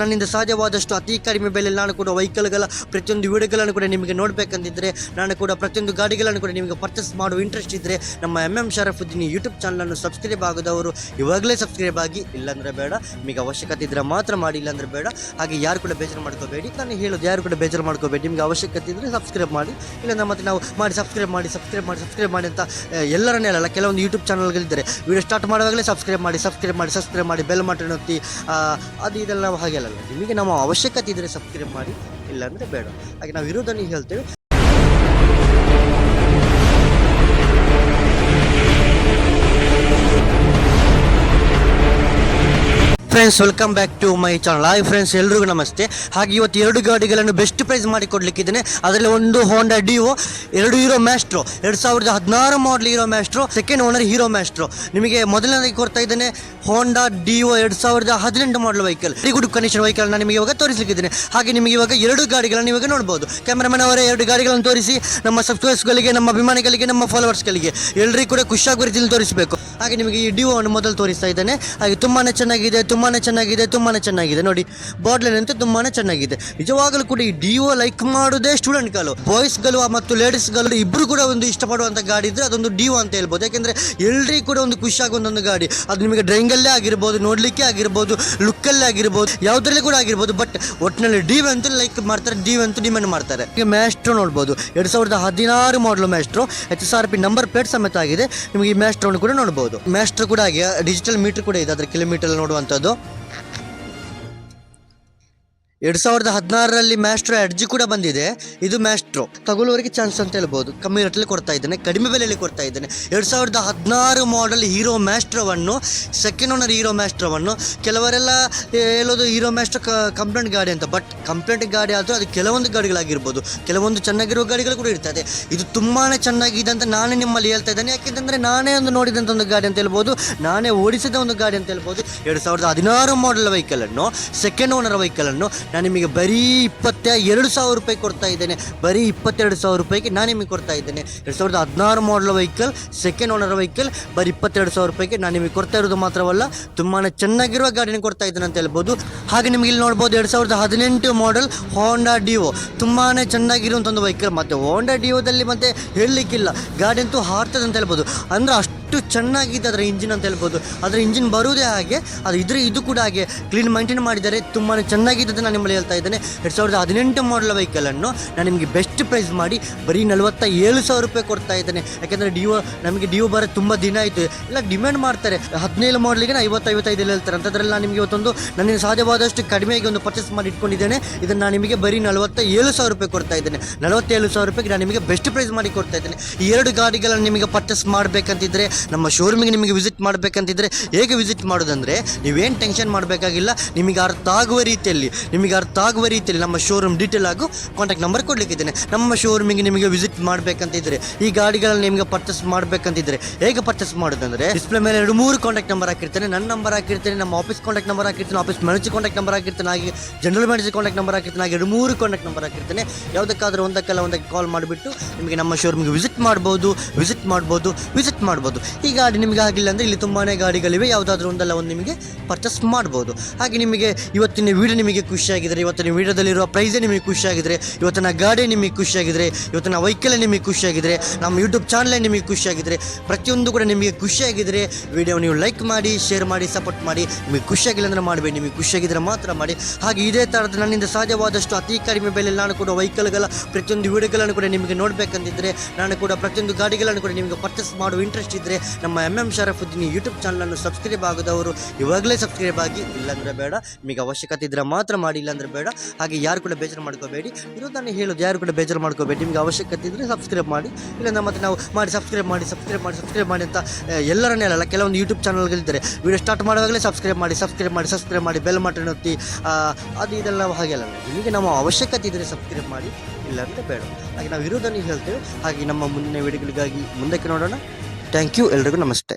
ನನ್ನಿಂದ ಸಹಜವಾದಷ್ಟು ಅತಿ ಕಡಿಮೆ ಬೆಲೆಯಲ್ಲಿ ನಾನು ಕೂಡ ವೆಹಿಕಲ್ಗಳ ಪ್ರತಿಯೊಂದು ವಿಡಿಯೋಗಳನ್ನು ಕೂಡ ನಿಮಗೆ ನೋಡಬೇಕಂತಿದ್ರೆ ನಾನು ಕೂಡ ಪ್ರತಿಯೊಂದು ಗಾಡಿಗಳನ್ನು ಕೂಡ ನಿಮಗೆ ಪರ್ಚೇಸ್ ಮಾಡುವ ಇಂಟ್ರೆಸ್ಟ್ ಇದ್ದರೆ ನಮ್ಮ ಎಂ ಎಂ ಶರಫುದ್ದೀನ್ ಯೂಟ್ಯೂಬ್ ಚಾನಲನ್ನು ಸಬ್ಸ್ಕ್ರೈಬ್ ಆಗೋದವರು ಇವಾಗಲೇ ಸಬ್ಸ್ಕ್ರೈಬ್ ಆಗಿ, ಇಲ್ಲಾಂದರೆ ಬೇಡ. ನಿಮಗೆ ಅವಶ್ಯಕತೆ ಇದ್ದರೆ ಮಾತ್ರ ಮಾಡಿ, ಇಲ್ಲಾಂದರೆ ಬೇಡ. ಹಾಗೆ ಯಾರು ಕೂಡ ಬೇಜಾರು ಮಾಡ್ಕೋಬೇಡಿ. ನಾನು ಹೇಳೋದು ಯಾರು ಕೂಡ ಬೇಜಾರು ಮಾಡ್ಕೋಬೇಡಿ. ನಿಮಗೆ ಅವಶ್ಯಕತೆ ಇದ್ದರೆ ಸಬ್ಸ್ಕ್ರೈಬ್ ಮಾಡಿ. ಇಲ್ಲಾಂದ್ರೆ ಮತ್ತೆ ನಾವು ಮಾಡಿ ಸಬ್ಸ್ಕ್ರೈಬ್ ಮಾಡಿ ಸಬ್ಸ್ಕ್ರೈಬ್ ಮಾಡಿ ಸಬ್ಸ್ಕ್ರೈಬ್ ಮಾಡಿ ಅಂತ ಎಲ್ಲರನ್ನೇ ಹೇಳಲ್ಲ ಕೆಲವೊಂದು ಯೂಟ್ಯೂಬ್ ಚಾನಲ್ಗಳಿದ್ದರೆ ವಿಡಿಯೋ ಸ್ಟಾರ್ಟ್ ಮಾಡುವಾಗಲೇ ಸಬ್ಸ್ಕ್ರೈಬ್ ಮಾಡಿ ಸಬ್ಸ್ಕ್ರೈಬ್ ಮಾಡಿ ಸಬ್ಸ್ಕ್ರೈಬ್ ಮಾಡಿ ಬೆಲ್ ಮಾಡಿ ಅದು ಇದೆಲ್ಲ ನಾವು ಅಲ್ಲಲ್ಲ ನಿಮಗೆ ನಮ್ಮ ಅವಶ್ಯಕತೆ ಇದ್ದರೆ ಸಬ್ಸ್ಕ್ರೈಬ್ ಮಾಡಿ ಇಲ್ಲಾಂದರೆ ಬೇಡ. ಹಾಗೆ ನಾವು ಇರೋದನ್ನು ಹೇಳ್ತೇವೆ. Friends welcome back to my channel hi friends ಎಲ್ರಿಗೂ ನಮಸ್ತೆ. ಹಾಗೆ ಇವತ್ತು ಎರಡು ಗಾಡಿಗಳನ್ನು ಬೆಸ್ಟ್ ಪ್ರೈಸ್ ಮಾಡಿ ಕೊಡಲಿಕ್ಕಿದ್ದೇನೆ. ಅದರಲ್ಲಿ ಒಂದು ಹೋಂಡಾ ಡಿಒ ಎರಡು ಹೀರೋ ಮ್ಯಾಸ್ಟ್ರೋ ಎರಡು ಸಾವಿರದ ಹದಿನಾರು model Hero Maestro second owner Hero Maestro ನಿಮಗೆ ಮೊದಲನೇದಾಗಿ ಕೊಡ್ತಾ ಇದ್ದೇನೆ ಹೋಂಡಾ ಡಿಒ ಎರಡು ಸಾವಿರದ ಹದಿನೆಂಟು model vehicle very good condition vehicle ನಾನು ನಿಮಗೆ ಇವಾಗ ತೋರಿಸಲಿಕ್ಕಿದ್ದೇನೆ. ಹಾಗೆ ನಿಮಗೆ ಇವಾಗ ಎರಡು ಗಾಡಿಗಳನ್ನು ಇವಾಗ ನೋಡ್ಬೋದು. ಕ್ಯಾಮ್ರಾಮನ್ ಅವರೇ ಎರಡು ಗಾಡಿಗಳನ್ನು ತೋರಿಸಿ, ನಮ್ಮ ಸಬ್ಸ್ಕ್ರೈಬರ್ಸ್ಗಳಿಗೆ ನಮ್ಮ ಅಭಿಮಾನಿಗಳಿಗೆ, ನಮ್ಮ ಫಾಲೋವರ್ಸ್ಗಳಿಗೆ ಎಲ್ಲರಿಗೂ ಕೂಡ ಖುಷಿಯಾಗುವ ರೀತಿಯಲ್ಲಿ ತೋರಿಸಬೇಕು. ಹಾಗೆ ನಿಮಗೆ ಈ ಡಿವೋ ಅನ್ನು ಮೊದಲು ತೋರಿಸ್ತಾ ಇದ್ದೇನೆ. ಹಾಗೆ ತುಂಬಾ ಚೆನ್ನಾಗಿದೆ ತುಂಬಾ ಚೆನ್ನಾಗಿದೆ ತುಂಬಾ ಚೆನ್ನಾಗಿದೆ. ನೋಡಿ ಬಾಟ್ಲಿನ ಅಂತ ತುಂಬಾ ಚೆನ್ನಾಗಿದೆ. ನಿಜವಾಗಲೂ ಕೂಡ ಈ ಡಿಯೋ ಲೈಕ್ ಮಾಡೋದೇ ಸ್ಟೂಡೆಂಟ್ಗಳು ಬಾಯ್ಸ್ಗಳು ಮತ್ತು ಲೇಡೀಸ್ಗಳು ಇಬ್ಬರು ಕೂಡ ಒಂದು ಇಷ್ಟಪಡುವಂಥ ಗಾಡಿ ಇದ್ರೆ ಅದೊಂದು ಡಿಯೋ ಅಂತ ಹೇಳ್ಬೋದು. ಯಾಕೆಂದ್ರೆ ಎಲ್ರಿಗೂ ಕೂಡ ಒಂದು ಖುಷಿ ಆಗುವಂಥ ಒಂದು ಗಾಡಿ. ಅದು ನಿಮಗೆ ಡ್ರೈವಿಂಗಲ್ಲೇ ಆಗಿರ್ಬೋದು, ನೋಡ್ಲಿಕ್ಕೆ ಆಗಿರ್ಬೋದು, ಲುಕ್ಕಲ್ಲೇ ಆಗಿರ್ಬೋದು, ಯಾವುದರಲ್ಲಿ ಕೂಡ ಆಗಿರ್ಬೋದು. ಬಟ್ ಒಟ್ಟಿನಲ್ಲಿ ಡಿವ್ ಅಂತೂ ಲೈಕ್ ಮಾಡ್ತಾರೆ ಡಿವ್ ಅಂತೂ ಡಿಮ್ಯಾಂಡ್ ಮಾಡ್ತಾರೆ. ಈಗ ಮ್ಯಾಸ್ಟ್ರೋ ನೋಡ್ಬೋದು. ಎರಡು ಸಾವಿರದ ಹದಿನಾರು ಮಾಡಲು Maestro. H S R P number plate ಸಮೇತ ಆಗಿದೆ. ನಿಮಗೆ ಈ ಮ್ಯಾಸ್ಟ್ರೋನು ಕೂಡ ನೋಡ್ಬೋದು. ಮ್ಯಾಸ್ಟ್ರೋ ಕೂಡ ಹಾಗೆ ಡಿಜಿಟಲ್ ಮೀಟರ್ ಕೂಡ ಇದೆ ಅದ್ರ ಕಿಲೋಮೀಟರ್ ನೋಡುವಂಥದ್ದು. ಎರಡು ಸಾವಿರದ ಹದಿನಾರರಲ್ಲಿ ಮ್ಯಾಸ್ಟ್ರೋ ಎಡ್ಜ್ ಕೂಡ ಬಂದಿದೆ. ಇದು ಮ್ಯಾಸ್ಟ್ರೋ ತಗೊಳ್ಳೋರಿಗೆ ಚಾನ್ಸ್ ಅಂತ ಹೇಳ್ಬೋದು. ಕಮ್ಮಿ ರೇಟಲ್ಲಿ ಕೊಡ್ತಾ ಇದ್ದೇನೆ. ಕಡಿಮೆ ಬೆಲೆಯಲ್ಲಿ ಕೊಡ್ತಾ ಇದ್ದೇನೆ. ಎರಡು ಸಾವಿರದ ಹದಿನಾರು ಮಾಡೆಲ್ ಹೀರೋ ಮ್ಯಾಸ್ಟ್ರೋವನ್ನು ಸೆಕೆಂಡ್ ಓನರ್ ಹೀರೋ ಮ್ಯಾಸ್ಟ್ರೋವನ್ನು ಕೆಲವರೆಲ್ಲ ಹೇಳೋದು ಹೀರೋ ಮ್ಯಾಸ್ಟ್ರೋ ಕಂಪ್ಲೇಂಟ್ ಗಾಡಿ ಅಂತ. ಬಟ್ ಕಂಪ್ಲೇಂಟ್ ಗಾಡಿ ಆದರೂ ಅದು ಕೆಲವೊಂದು ಗಾಡಿಗಳಾಗಿರ್ಬೋದು. ಕೆಲವೊಂದು ಚೆನ್ನಾಗಿರುವ ಗಾಡಿಗಳು ಕೂಡ ಇರ್ತದೆ. ಇದು ತುಂಬಾ ಚೆನ್ನಾಗಿದೆ ಅಂತ ನಾನೇ ನಿಮ್ಮಲ್ಲಿ ಹೇಳ್ತಾ ಇದ್ದೇನೆ. ಯಾಕೆಂತಂದರೆ ನಾನೇ ಒಂದು ನೋಡಿದಂಥ ಒಂದು ಗಾಡಿ ಅಂತ ಹೇಳ್ಬೋದು. ನಾನೇ ಓಡಿಸಿದ ಒಂದು ಗಾಡಿ ಅಂತ ಹೇಳ್ಬೋದು. ಎರಡು ಸಾವಿರದ ಹದಿನಾರು ಮಾಡೆಲ್ ವೆಹಿಕಲನ್ನು ಸೆಕೆಂಡ್ ಓನರ್ ವೆಹಿಕಲನ್ನು ನಾನು ನಿಮಗೆ ಬರೀ ಇಪ್ಪತ್ತ ಎರಡು ಸಾವಿರ ರೂಪಾಯಿ ಕೊಡ್ತಾ ಇದ್ದೇನೆ. ಬರೀ ಇಪ್ಪತ್ತೆರಡು ಸಾವಿರ ರೂಪಾಯಿಗೆ ನಾನು ನಿಮಗೆ ಕೊಡ್ತಾ ಇದ್ದೇನೆ. ಎರಡು ಸಾವಿರದ ಹದಿನಾರು model vehicle second owner vehicle ಬರೀ ಇಪ್ಪತ್ತೆರಡು ಸಾವಿರ ರೂಪಾಯಿಗೆ ನಾನು ನಿಮಗೆ ಕೊಡ್ತಾ ಇರೋದು ಮಾತ್ರವಲ್ಲ ತುಂಬಾ ಚೆನ್ನಾಗಿರುವ ಗಾಡಿನ ಕೊಡ್ತಾ ಇದ್ದೇನೆ ಅಂತ ಹೇಳ್ಬೋದು. ಹಾಗೆ ನಿಮಗೆ ಇಲ್ಲಿ ನೋಡ್ಬೋದು ಎರಡು ಸಾವಿರದ ಹದಿನೆಂಟು ಮಾಡೆಲ್ ಹೋಂಡಾ ಡಿವೋ ತುಂಬಾ ಚೆನ್ನಾಗಿರುವಂಥ ಒಂದು ವೆಹಿಕಲ್ ಮತ್ತು ಹೋಂಡಾ ಡಿವೋದಲ್ಲಿ ಮತ್ತೆ ಹೇಳಲಿಕ್ಕಿಲ್ಲ. ಗಾಡಿ ಅಂತೂ ಹಾರ್ತದೆ ಅಂತ ಹೇಳ್ಬೋದು. ಅಂದರೆ ಅಷ್ಟು ಚೆನ್ನಾಗಿದೆ ಅದರ ಇಂಜಿನ್ ಅಂತ ಹೇಳ್ಬೋದು. ಅದರ ಇಂಜಿನ್ ಬರುವುದೇ ಹಾಗೆ, ಅದು ಇದ್ರೆ ಇದು ಕೂಡ ಹಾಗೆ. ಕ್ಲೀನ್ ಮೈಂಟೈನ್ ಮಾಡಿದರೆ ತುಂಬಾ ಚೆನ್ನಾಗಿದೆ ನಾನು ನಿಮ್ಮಲ್ಲಿ ಹೇಳ್ತಾ ಇದ್ದೇನೆ. ಎರಡು ಸಾವಿರದ ಹದಿನೆಂಟು ಮಾಡಲ್ ವೆಹಿಕಲನ್ನು ನಾನು ನಿಮಗೆ ಬೆಸ್ಟ್ ಪ್ರೈಸ್ ಮಾಡಿ ಬರೀ ನಲವತ್ತ ಏಳು ಸಾವಿರ ರೂಪಾಯಿ ಕೊಡ್ತಾ ಇದ್ದೇನೆ. ಯಾಕೆಂದರೆ ಡಿಯೋ ನಮಗೆ ಡಿಯೋ ಬರೋ ತುಂಬ ದಿನ ಆಯಿತು. ಎಲ್ಲ ಡಿಮ್ಯಾಂಡ್ ಮಾಡ್ತಾರೆ. ಹದಿನೇಳು ಮಾಡಲಿಗೆ ನಾನು ಐವತ್ತೈವತ್ತೈದಲ್ಲಿ ಹೇಳ್ತಾರೆ. ಅಂಥದ್ರಲ್ಲಿ ನಾನು ನಿಮಗೆ ಇವತ್ತೊಂದು ನನಗೆ ಸಾಧ್ಯವಾದಷ್ಟು ಕಡಿಮೆಗೆ ಒಂದು ಪರ್ಚೇಸ್ ಮಾಡಿ ಇಟ್ಕೊಂಡಿದ್ದೇನೆ. ಇದನ್ನು ನಾನು ನಿಮಗೆ ಬರೀ ನಲವತ್ತ ಏಳು ಸಾವಿರ ರೂಪಾಯಿ ಕೊಡ್ತಾ ಇದ್ದೇನೆ. ನಲವತ್ತೇಳು ಸಾವಿರ ರೂಪಾಯಿಗೆ ನಾನು ನಿಮಗೆ ಬೆಸ್ಟ್ ಪ್ರೈಸ್ ಮಾಡಿ ಕೊಡ್ತಾ ಇದ್ದೇನೆ. ಈ ಎರಡು ಗಾಡಿಗಳನ್ನು ನಿಮಗೆ ಪರ್ಚೇಸ್ ಮಾಡಬೇಕಂತಿದ್ರೆ ನಮ್ಮ ಶೋರೂಮಿಗೆ ನಿಮಗೆ ವಿಸಿಟ್ ಮಾಡಬೇಕಂತಿದ್ರೆ ಹೇಗೆ ವಿಸಿಟ್ ಮಾಡೋದಂದರೆ ನೀವೇನು ಟೆನ್ಷನ್ ಮಾಡಬೇಕಾಗಿಲ್ಲ, ನಿಮಗೆ ಅರ್ಥ ಆಗುವ ರೀತಿಯಲ್ಲಿ, ನಿಮಗೆ ಅರ್ಥ ಆಗುವ ರೀತಿಯಲ್ಲಿ ನಮ್ಮ ಶೋರೂಮ್ ಡೀಟೇಲ್ ಆಗು ಕಾಂಟ್ಯಾಕ್ಟ್ ನಂಬರ್ ಕೊಡಲಿಕ್ಕಿದ್ದೇನೆ. ನಮ್ಮ ಶೋರೂಮಿಗೆ ನಿಮಗೆ ವಿಸಿಟ್ ಮಾಡಬೇಕಂತಿದ್ರೆ, ಈ ಗಾಡಿಗಳನ್ನು ನಿಮಗೆ ಪರ್ಚೇಸ್ ಮಾಡಬೇಕಂತಿದ್ರೆ ಹೇಗೆ ಪರ್ಚೇಸ್ ಮಾಡೋದಂದರೆ ಡಿಸ್ಪ್ಲೇ ಮೇಲೆ ಎರಡು ಮೂರು ಕಾಂಟ್ಯಾಕ್ಟ್ ನಂಬರ್ ಹಾಕಿರ್ತೇನೆ, ನನ್ನ ನಂಬರ್ ಹಾಕಿರ್ತೇನೆ, ನಮ್ಮ ಆಫೀಸ್ ಕಾಂಟ್ಯಾಕ್ಟ್ ನಂಬರ್ ಹಾಕಿರ್ತೇನೆ ಆಫೀಸ್ ಮ್ಯಾನೇಜರ್ ಕಾಂಟ್ಯಾಕ್ಟ್ ನಂಬರ್ ಹಾಕಿರ್ತೇನೆ, ಹಾಗೆ ಜನರಲ್ ಮ್ಯಾನೇಜರ್ ಕಾಂಟ್ಯಾಕ್ಟ್ ನಂಬರ್ ಹಾಕಿರ್ತೇನೆ, ಹಾಗೆ ಎರಡು ಮೂರು ಕಾಂಟ್ಯಾಕ್ಟ್ ನಂಬರ್ ಹಾಕಿರ್ತೇನೆ. ಯಾವುದಕ್ಕಾದ್ರೂ ಒಂದಕ್ಕೆಲ್ಲ ಒಂದಕ್ಕೆ ಕಾಲ್ ಮಾಡಿಬಿಟ್ಟು ನಿಮಗೆ ನಮ್ಮ ಶೋರೂಮಿಗೆ ವಿಸಿಟ್ ಮಾಡ್ಬೋದು ವಿಸಿಟ್ ಮಾಡ್ಬೋದು ವಿಸಿಟ್ ಮಾಡ್ಬೋದು. ಈ ಗಾಡಿ ನಿಮಗೆ ಆಗಿಲ್ಲ ಅಂದರೆ ಇಲ್ಲಿ ತುಂಬಾ ಗಾಡಿಗಳಿವೆ. ಯಾವುದಾದ್ರೂ ಒಂದಲ್ಲ ಒಂದು ನಿಮಗೆ ಪರ್ಚೇಸ್ ಮಾಡ್ಬೋದು. ಹಾಗೆ ನಿಮಗೆ ಇವತ್ತಿನ ವೀಡಿಯೋ ನಿಮಗೆ ಖುಷಿಯಾಗಿದ್ರೆ, ಇವತ್ತಿನ ವೀಡಿಯೋದಲ್ಲಿರುವ ಪ್ರೈಸೇ ನಿಮಗೆ ಖುಷಿಯಾಗಿದ್ರೆ, ಇವತ್ತಿನ ಗಾಡಿ ನಿಮಗೆ ಖುಷಿಯಾಗಿದ್ರೆ, ಇವತ್ತಿನ ವೆಹಿಕಲೇ ನಿಮಗೆ ಖುಷಿಯಾಗಿದ್ರೆ, ನಮ್ಮ ಯೂಟ್ಯೂಬ್ ಚಾನಲೇ ನಿಮಗೆ ಖುಷಿಯಾಗಿದ್ರೆ, ಪ್ರತಿಯೊಂದು ಕೂಡ ನಿಮಗೆ ಖುಷಿಯಾಗಿದ್ರೆ ವೀಡಿಯೋ ನೀವು ಲೈಕ್ ಮಾಡಿ ಶೇರ್ ಮಾಡಿ ಸಪೋರ್ಟ್ ಮಾಡಿ, ನಿಮಗೆ ಖುಷಿಯಾಗಿಲ್ಲ ಅಂದರೆ ಮಾಡಬೇಡಿ. ನಿಮಗೆ ಖುಷಿಯಾಗಿದ್ರೆ ಮಾತ್ರ ಮಾಡಿ. ಹಾಗೆ ಇದೇ ಥರದ ನನ್ನಿಂದ ಸಾಧ್ಯವಾದಷ್ಟು ಅತಿ ಕಡಿಮೆ ಬೆಲೆಯಲ್ಲಿ ನಾನು ಕೂಡ ವೆಹಿಕಲ್ಗಳ ಪ್ರತಿಯೊಂದು ವೀಡಿಯೋಗಳನ್ನು ಕೂಡ ನಿಮಗೆ ನೋಡಬೇಕಂತಿದ್ರೆ, ನಾನು ಕೂಡ ಪ್ರತಿಯೊಂದು ಗಾಡಿಗಳನ್ನು ಕೂಡ ನಿಮಗೆ ಪರ್ಚೇಸ್ ಮಾಡುವ ಇಂಟ್ರೆಸ್ಟ್ ಇದ್ದರೆ ನಮ್ಮ ಎಂ ಎಂ ಶರಫುದ್ದೀನ್ ಯೂಟ್ಯೂಬ್ ಚಾನಲನ್ನು ಸಬ್ಸ್ಕ್ರೈಬ್ ಆಗದವರು ಇವಾಗಲೇ ಸಬ್ಸ್ಕ್ರೈಬ್ ಆಗಿ, ಇಲ್ಲಾಂದರೆ ಬೇಡ. ನಿಮಗೆ ಅವಶ್ಯಕತೆ ಇದ್ದರೆ ಮಾತ್ರ ಮಾಡಿ, ಇಲ್ಲಾಂದರೆ ಬೇಡ. ಹಾಗೆ ಯಾರು ಕೂಡ ಬೇಜಾರು ಮಾಡ್ಕೋಬೇಡಿ. ಇರೋದನ್ನು ಹೇಳೋದು, ಯಾರು ಕೂಡ ಬೇಜಾರು ಮಾಡ್ಕೋಬೇಡಿ. ನಿಮಗೆ ಅವಶ್ಯಕತೆ ಇದ್ದರೆ ಸಬ್ಸ್ಕ್ರೈಬ್ ಮಾಡಿ. ಇಲ್ಲ ಮತ್ತೆ ನಾವು ಮಾಡಿ ಸಬ್ಸ್ಕ್ರೈಬ್ ಮಾಡಿ ಸಬ್ಸ್ಕ್ರೈಬ್ ಮಾಡಿ ಸಬ್ಸ್ಕ್ರೈಬ್ ಮಾಡಿ ಅಂತ ಎಲ್ಲರನ್ನೇ ಹೇಳಲ್ಲ ಕೆಲವೊಂದು ಯೂಟ್ಯೂಬ್ ಚಾನಲ್ಗಳಿದ್ದಾರೆ ವೀಡಿಯೋ ಸ್ಟಾರ್ಟ್ ಮಾಡುವಾಗಲೇ ಸಬ್ಸ್ಕ್ರೈಬ್ ಮಾಡಿ ಸಬ್ಸ್ಕ್ರೈಬ್ ಮಾಡಿ ಸಬ್ಸ್ಕ್ರೈಬ್ ಮಾಡಿ ಬೆಲ್ ಮಾಡಿ ಒತ್ತಿ ಅದು ಇದೆಲ್ಲ ಹಾಗೆ ಅಲ್ಲ ನಿಮಗೆ ನಮ್ಮ ಅವಶ್ಯಕತೆ ಇದ್ದರೆ ಸಬ್ಸ್ಕ್ರೈಬ್ ಮಾಡಿ ಇಲ್ಲ ಅಂತ ಬೇಡ. ಹಾಗೆ ನಾವು ಇರೋದನ್ನು ಹೇಳ್ತೇವೆ. ಹಾಗೆ ನಮ್ಮ ಮುಂದಿನ ವಿಡಿಯೋಗಳಿಗಾಗಿ ಮುಂದಕ್ಕೆ ನೋಡೋಣ. ಥ್ಯಾಂಕ್ ಯು ಎಲ್ರಿಗೂ ನಮಸ್ತೆ.